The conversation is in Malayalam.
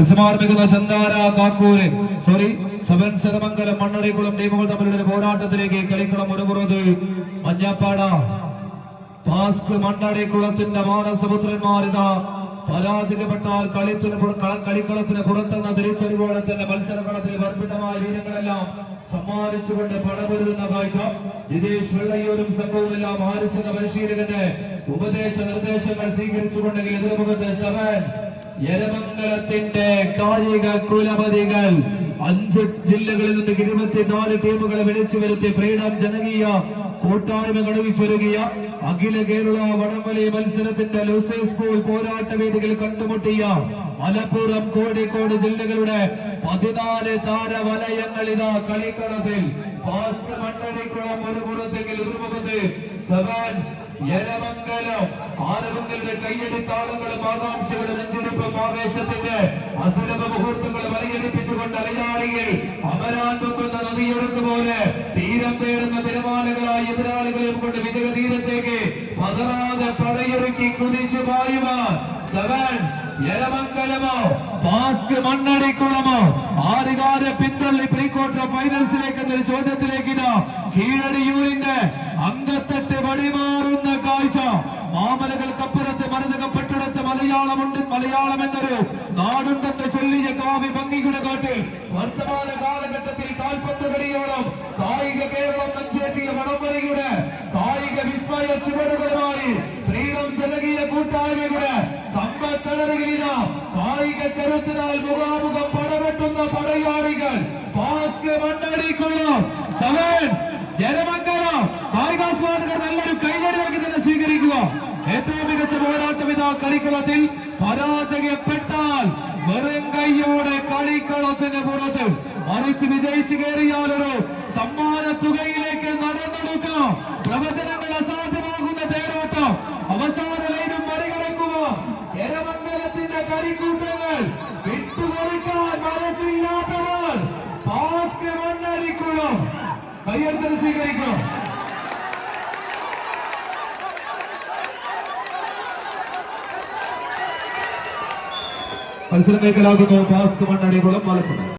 മത്സരമാരംഭിക്കുന്ന ചന്ദാര കാക്കൂര്. സോറി സെവൻ ശതമംഗലം മണ്ണടിക്കുളം ടീമുകൾ തമ്മിലുള്ള പോരാട്ടത്തിലേക്ക് കളിക്കളം ഒരുപുറത്ത് മഞ്ഞപ്പാട. ടാസ്ക് മണ്ണടിക്കുളത്തിന്റെ മാനസപുത്രന്മാരിതാ. പരാജയപ്പെട്ടാൽ കളിത്തിന് കളിക്കളത്തിന് പുറത്തെന്ന തിരിച്ചറിവോടെ തന്നെ മത്സരകളത്തിൽ വർപ്പിതമായ വീരങ്ങളെല്ലാം സമ്മാനിച്ചുകൊണ്ട് പടപൊരുന്ന കാഴ്ച. വിദേശ് സംഘവും എല്ലാം ആരിച്ചെന്ന പരിശീലകന്റെ ഉപദേശ നിർദ്ദേശങ്ങൾ സ്വീകരിച്ചുകൊണ്ടെങ്കിൽ എതിർമുഖത്ത് സെവൻസ് യരമംഗലത്തിന്റെ കായിക കുലപതികൾ. അഞ്ച് ജില്ലകളിൽ നിന്ന് ഇരുപത്തിനാല് ടീമുകളെ വിളിച്ചു വരുത്തി ഫ്രീഡം ജനകീയ കൂട്ടായ്മ കടുവിച്ചൊരുങ്ങിയ അഖില കേരള വടംവലി മത്സരത്തിന്റെ ലൂസേ സ്കൂൾ പോരാട്ട വേദികൾ കണ്ടുമുട്ടിയ മലപ്പുറം കോഴിക്കോട് ജില്ലകളുടെ പതിനാല് താരവലയങ്ങൾ ഇതാ കളിക്കളത്തിൽ ഒരു പുറത്തെങ്കിൽ എതിർമുഖത്ത് സെവൻസ് യരമംഗലം ആരവങ്ങളുടെ കയ്യടിത്താളങ്ങളും ആകാംക്ഷകളും നെഞ്ചെടുപ്പും ആവേശത്തിന്റെ അസുലഭ മുഹൂർത്തങ്ങൾ വലയടിപ്പിച്ചുകൊണ്ട് അലയാളിയിൽ അമരാൻ പൊങ്ങുന്ന നദിയൊഴുക്ക് പോലെ തീരം തേടുന്ന തിരമാലകളായി എതിരാളികളെയും കൊണ്ട് വിജയ തീരത്തേക്ക് പതറാതെ പടയൊരുക്കി കുതിച്ചു പായുവാൻ സെവൻസ് യരമംഗലമോ പാസ്ക് മണ്ണടിക്കുളമോ ആറുകാരെ പിന്തള്ളി പ്രീ ക്വാർട്ടർ ഫൈനൽസിലേക്ക് എന്നൊരു ചോദ്യത്തിലേക്ക് ഇതാ. കീഴടിയൂരിന്റെ അങ്കത്തട്ട് വഴിമാറുന്ന കാഴ്ച. മാമലകൾക്കപ്പുറത്ത് മരതകപ്പെട്ടിടത്ത് മലയാളമുണ്ട് മലയാളം എന്നൊരു നാടുണ്ടെന്ന് ചൊല്ലിയ കാവ്യ ഭംഗിയുടെ കാട്ടിൽ. വർത്തമാന കാലഘട്ടത്തിൽ കാൽപ്പന്ത് കളിയോളം കായിക കേരളം നെഞ്ചേറ്റിയ വടംവലിയുടെ കായിക വിസ്മയ ചുവടുകളുമായി ഫ്രീഡം ജനകീയ കൂട്ടായ്മയുടെ കമ്പക്കടലുകളില കായിക കരുത്തിനാൽ മുഖാമുഖം പടവെട്ടുന്ന പടയാളികൾ പാസ്ക് സമൻസ് ജനമംഗലം കായികാസ്വാദകർ നല്ലൊരു കൈയടി നൽകി തന്നെ സ്വീകരിക്കുക. ഏറ്റവും മികച്ച പോരാട്ടം ഇതാ കളിക്കളത്തിൽ പരാജയപ്പെട്ടാൽ വെറും കൈയോടെ കളിക്കളത്തിന് പുറത്ത് മറിച്ച് വിജയിച്ചു കയറിയാലൊരു സമ്മാന തുകയിലേക്ക് നടന്നെടുക്കാം. കയ്യടിച്ചത് സ്വീകരിക്കണം മത്സരം മേഖലാകുന്നു പാസ്ക് മണ്ണടികുളം മലപ്പുറം